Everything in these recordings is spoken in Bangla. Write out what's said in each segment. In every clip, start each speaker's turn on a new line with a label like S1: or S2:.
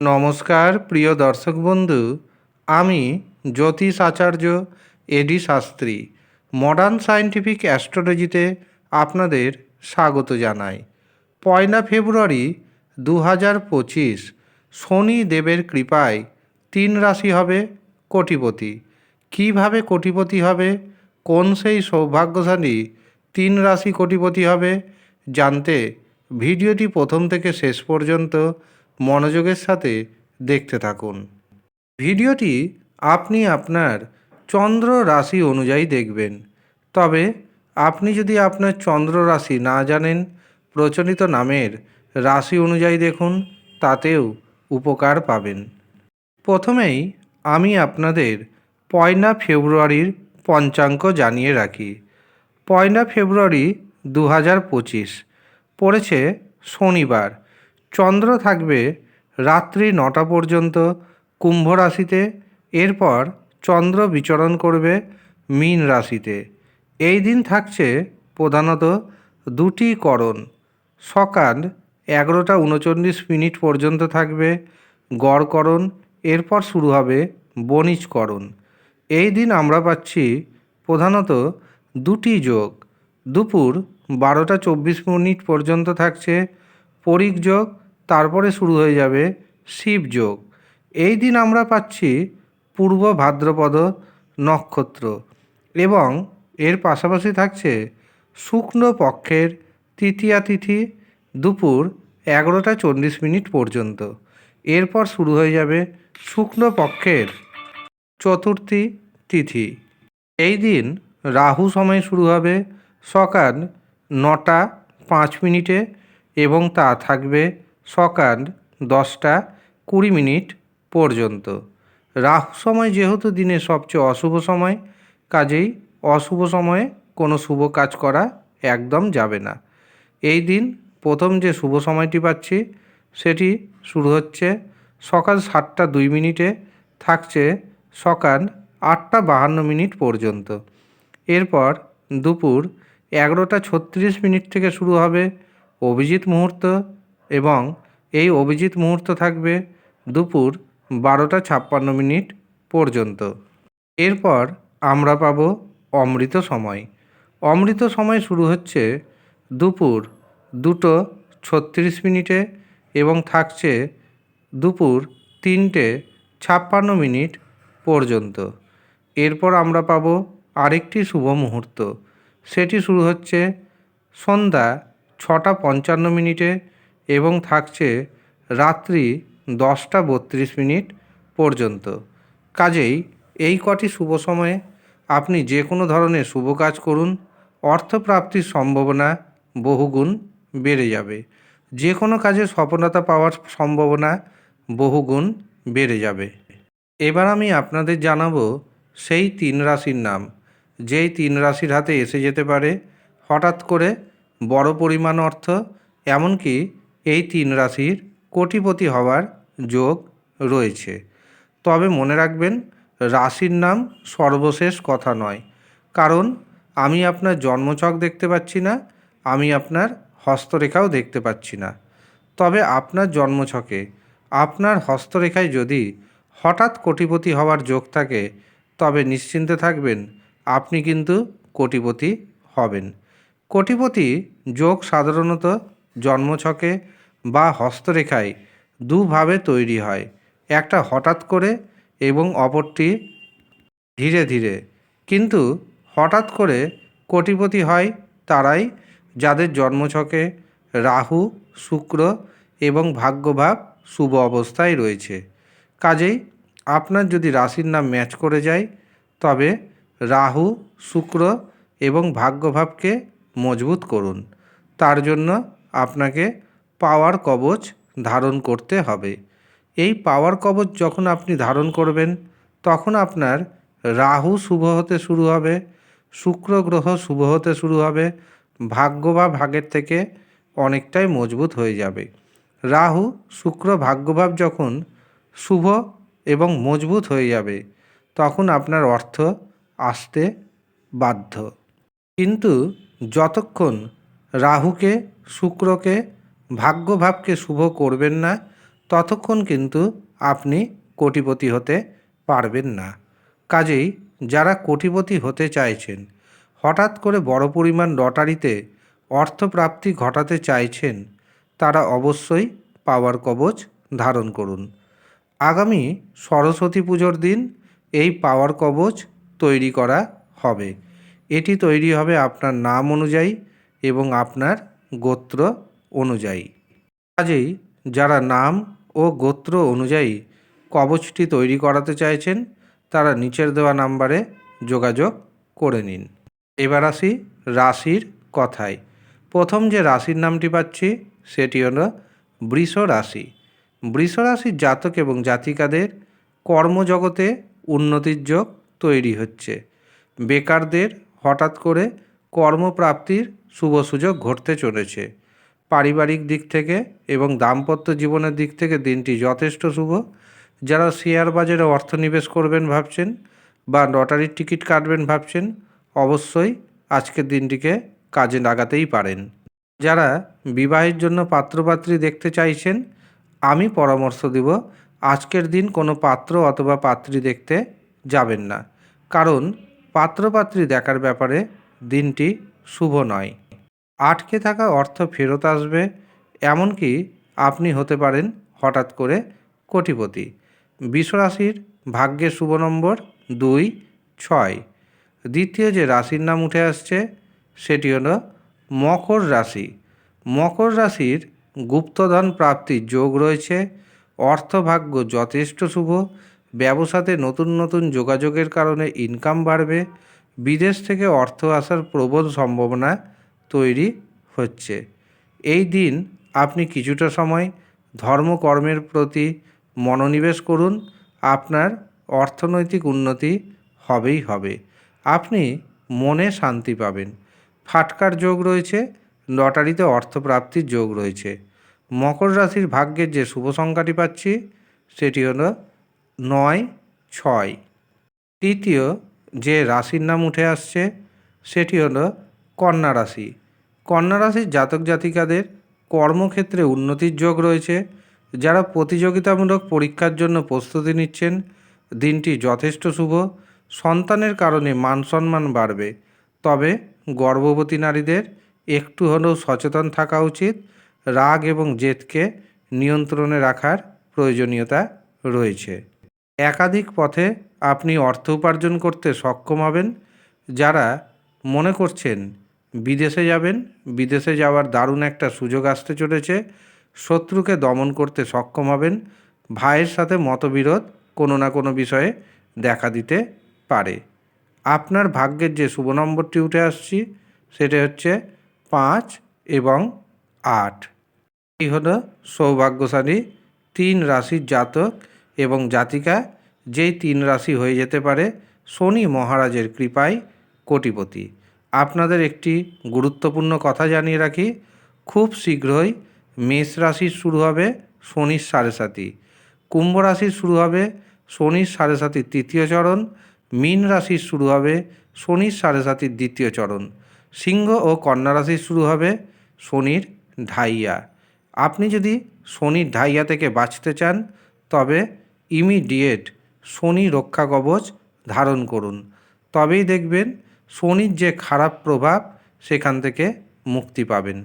S1: নমস্কার, প্রিয় দর্শক বন্ধু। আমি জ্যোতিষ আচার্য A D Shastri. Modern scientific অ্যাস্ট্রোলজিতে আপনাদের স্বাগত জানাই। পয়লা ফেব্রুয়ারি দু হাজার পঁচিশ, শনি দেবের কৃপায় তিন রাশি হবে কোটিপতি। কীভাবে কোটিপতি হবে? কোন সেই সৌভাগ্যশালী তিন রাশি কোটিপতি হবে? জানতে ভিডিওটি প্রথম থেকে শেষ পর্যন্ত মনোযোগের সাথে দেখতে থাকুন। ভিডিওটি আপনি আপনার চন্দ্র রাশি অনুযায়ী দেখবেন। তবে আপনি যদি আপনার চন্দ্র রাশি না জানেন, প্রচলিত নামের রাশি অনুযায়ী দেখুন, তাতেও উপকার পাবেন। প্রথমেই আমি আপনাদের পয়লা ফেব্রুয়ারির পঞ্চাঙ্ক জানিয়ে রাখি। পয়লা ফেব্রুয়ারি দু হাজার পঁচিশ, পড়েছে শনিবার। চন্দ্র থাকবে রাত্রি নটা পর্যন্ত কুম্ভ রাশিতে, এরপর চন্দ্র বিচরণ করবে মীন রাশিতে। এই দিন থাকছে প্রধানত দুটি করণ। সকাল এগারোটা উনচল্লিশ মিনিট পর্যন্ত থাকবে গড়করণ এরপর শুরু হবে বণিজকরণ এই দিন আমরা পাচ্ছি প্রধানত দুটি যোগ। দুপুর বারোটা চব্বিশ মিনিট পর্যন্ত থাকছে পরিক যোগ, তারপরে শুরু হয়ে যাবে শিব যোগ। এই দিন আমরা পাচ্ছি পূর্ব ভাদ্রপদ নক্ষত্র এবং এর পাশাপাশি থাকছে শুক্ল পক্ষের তৃতীয়া তিথি দুপুর এগারোটা চল্লিশ মিনিট পর্যন্ত। এরপর শুরু হয়ে যাবে শুক্ল পক্ষের চতুর্থী তিথি। এই দিন রাহু সময় শুরু হবে সকাল নটা পাঁচ মিনিটে এবং তা থাকবে সকাল দশটা কুড়ি মিনিট পর্যন্ত। রাহু সময় যেহেতু দিনের সবচেয়ে অশুভ সময়, কাজেই অশুভ সময়ে কোনো শুভ কাজ করা একদম যাবে না। এই দিন প্রথম যে শুভ সময়টি পাচ্ছি, সেটি শুরু হচ্ছে সকাল সাতটা দুই মিনিটে, থাকছে সকাল আটটা বাহান্ন মিনিট পর্যন্ত। এরপর দুপুর এগারোটা ছত্রিশ মিনিট থেকে শুরু হবে অভিজিৎ মুহূর্ত এবং এই অভিজিৎ মুহূর্ত থাকবে দুপুর বারোটা ছাপ্পান্ন মিনিট পর্যন্ত। এরপর আমরা পাব অমৃত সময়। অমৃত সময় শুরু হচ্ছে দুপুর দুটো ছত্রিশ মিনিটে এবং থাকছে দুপুর তিনটে ছাপ্পান্ন মিনিট পর্যন্ত। এরপর আমরা পাব আরেকটি শুভ মুহূর্ত। সেটি শুরু হচ্ছে সন্ধ্যা ছটা পঞ্চান্ন মিনিটে এবং থাকছে রাত্রি দশটা বত্রিশ মিনিট পর্যন্ত। কাজেই এই কটি শুভ সময়ে আপনি যে কোনো ধরনের শুভ কাজ করুন, অর্থপ্রাপ্তির সম্ভাবনা বহুগুণ বেড়ে যাবে। যে কোনো কাজে সফলতা পাওয়ার সম্ভাবনা বহুগুণ বেড়ে যাবে। এবার আমি আপনাদের জানাব সেই তিন রাশির নাম। যেই তিন রাশির হাতে এসে যেতে পারে, হঠাৎ করে বড় পরিমাণ অর্থ, এমনকি এই তিন রাশির কোটিপতি হওয়ার যোগ রয়েছে। তবে মনে রাখবেন, রাশির নাম সর্বশেষ কথা নয়। কারণ, আমি আপনার জন্মছক দেখতে পাচ্ছি না, আমি আপনার হস্তরেখাও দেখতে পাচ্ছি না। তবে আপনার জন্মছকে, আপনার হস্তরেখায় যদি হঠাৎ কোটিপতি হওয়ার যোগ থাকে, তবে নিশ্চিন্তে থাকবেন, আপনি কিন্তু কোটিপতি হবেন। কোটিপতি যোগ সাধারণত জন্মছকে বা হস্তরেখায় দুভাবে তৈরি হয়, একটা হঠাৎ করে এবং অপরটি ধীরে ধীরে। কিন্তু হঠাৎ করে কোটিপতি হয় তারাই যাদের জন্মছকে রাহু, শুক্র এবং ভাগ্যভাব শুভ অবস্থায় রয়েছে। কাজেই আপনার যদি রাশির নাম ম্যাচ করে যায়, তবে রাহু, শুক্র এবং ভাগ্যভাবকে মজবুত করুন। তার জন্য আপনাকে পাওয়ার কবচ ধারণ করতে হবে। এই পাওয়ার কবচ যখন আপনি ধারণ করবেন, তখন আপনার রাহু শুভ হতে শুরু হবে, শুক্র গ্রহ শুভ হতে শুরু হবে, ভাগ্য বা ভাগের থেকে অনেকটাই মজবুত হয়ে যাবে। রাহু, শুক্র, ভাগ্যভাব যখন শুভ এবং মজবুত হয়ে যাবে, তখন আপনার অর্থ আসতে বাধ্য। কিন্তু যতক্ষণ রাহুকে, শুক্রকে, ভাগ্যভাবকে শুভ করবেন না, ততক্ষণ কিন্তু আপনি কোটিপতি হতে পারবেন না। কাজেই যারা কোটিপতি হতে চাইছেন, হঠাৎ করে বড় পরিমাণ লটারিতে অর্থপ্রাপ্তি ঘটাতে চাইছেন, তারা অবশ্যই পাওয়ার কবচ ধারণ করুন। আগামী সরস্বতী পুজোর দিন এই পাওয়ার কবচ তৈরি করা হবে। এটি তৈরি হবে আপনার নাম অনুযায়ী এবং আপনার গোত্র অনুযায়ী। কাজেই যারা নাম ও গোত্র অনুযায়ী কবচটি তৈরি করাতে চাইছেন, তারা নিচের দেওয়া নাম্বারে যোগাযোগ করে নিন। এবার আসি রাশির কথায়। প্রথম যে রাশির নামটি পাচ্ছি, সেটি হলো বৃষ রাশি। বৃষ রাশির জাতক এবং জাতিকাদের কর্মজগতে উন্নতির যোগ তৈরি হচ্ছে। বেকারদের হঠাৎ করে কর্মপ্রাপ্তির শুভ সুযোগ ঘটতে চলেছে। পারিবারিক দিক থেকে এবং দাম্পত্য জীবনের দিক থেকে দিনটি যথেষ্ট শুভ। যারা শেয়ার বাজারে অর্থ নিবেশ করবেন ভাবছেন বা লটারির টিকিট কাটবেন ভাবছেন, অবশ্যই আজকের দিনটিকে কাজে লাগাতেই পারেন। যারা বিবাহের জন্য পাত্রপাত্রী দেখতে চাইছেন, আমি পরামর্শ দেব, আজকের দিন কোনো পাত্র অথবা পাত্রী দেখতে যাবেন না। কারণ পাত্রপাত্রী দেখার ব্যাপারে দিনটি শুভ নয়। আটকে থাকা অর্থ ফেরত আসবে, এমনকি আপনি হতে পারেন হঠাৎ করে কোটিপতি। বিশ্বরাশির ভাগ্যের শুভ নম্বর দুই, ছয়। দ্বিতীয় যে রাশির নাম উঠে আসছে, সেটি হলো মকর রাশি। মকর রাশির গুপ্তধন প্রাপ্তির যোগ রয়েছে, অর্থভাগ্য যথেষ্ট শুভ ব্যবসাতে নতুন নতুন যোগাযোগের কারণে ইনকাম বাড়বে, বিদেশ থেকে অর্থ আসার প্রবল সম্ভাবনা তৈরি হচ্ছে। এই দিন আপনি কিছুটা সময় ধর্মকর্মের প্রতি মনোনিবেশ করুন, আপনার অর্থনৈতিক উন্নতি হবেই হবে। আপনি মনে শান্তি পাবেন। ফাটকার যোগ রয়েছে, লটারিতে অর্থপ্রাপ্তির যোগ রয়েছে। মকর রাশির ভাগ্যের যে শুভ সংখ্যাটি পাচ্ছি, সেটি হলো নয়, ছয়। তৃতীয় যে রাশির নাম উঠে আসছে, সেটি হলো কন্যা রাশি। কন্যা রাশির জাতক জাতিকাদের কর্মক্ষেত্রে উন্নতির যোগ রয়েছে। যারা প্রতিযোগিতামূলক পরীক্ষার জন্য প্রস্তুতি নিচ্ছেন, দিনটি যথেষ্ট শুভ। সন্তানের কারণে মান সম্মান বাড়বে। তবে গর্ভবতী নারীদের একটু হলেও সচেতন থাকা উচিত। রাগ এবং জেদকে নিয়ন্ত্রণে রাখার প্রয়োজনীয়তা রয়েছে। একাধিক পথে আপনি অর্থ উপার্জন করতে সক্ষম হবেন, যারা মনে করছেন বিদেশে যাবেন, বিদেশে যাওয়ার দারুণ একটা সুযোগ আসতে চলেছে, শত্রুকে দমন করতে সক্ষম হবেন, ভাইয়ের সাথে মতবিরোধ কোনো না কোনো বিষয়ে দেখা দিতে পারে। আপনার ভাগ্যের যে শুভ নম্বরটি উঠে আসছি, সেটা হচ্ছে পাঁচ এবং আট। এই হলো সৌভাগ্যশালী তিন রাশির জাতক এবং জাতিকা, যেই তিন রাশি হয়ে যেতে পারে, শনি মহারাজের কৃপায় কোটিপতি। আপনাদের একটি গুরুত্বপূর্ণ কথা জানিয়ে রাখি, খুব শীঘ্রই মেষ রাশির শুরু হবে শনির সাড়ে সাতি। কুম্ভ রাশির শুরু হবে শনির সাড়ে সাতির তৃতীয় চরণ, মীন রাশির শুরু হবে শনির সাড়ে সাতির দ্বিতীয় চরণ। সিংহ ও কন্যা রাশির শুরু হবে শনির ঢাইয়া। আপনি যদি শনির ঢাইয়া থেকে বাঁচতে চান, তবে ইমিডিয়েট শনি রক্ষা কবচ ধারণ করুন। তবেই দেখবেন শনির যে খারাপ প্রভাব সেখান থেকে মুক্তি পাবেন।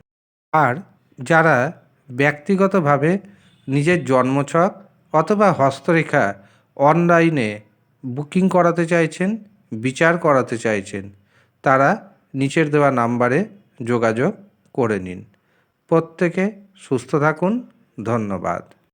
S1: আর যারা ব্যক্তিগতভাবে নিজের জন্মছক অথবা হস্তরেখা অনলাইনে বুকিং করাতে চাইছেন, বিচার করাতে চাইছেন, তারা নিচের দেওয়া নাম্বারে যোগাযোগ করে নিন। প্রত্যেকে সুস্থ থাকুন। ধন্যবাদ।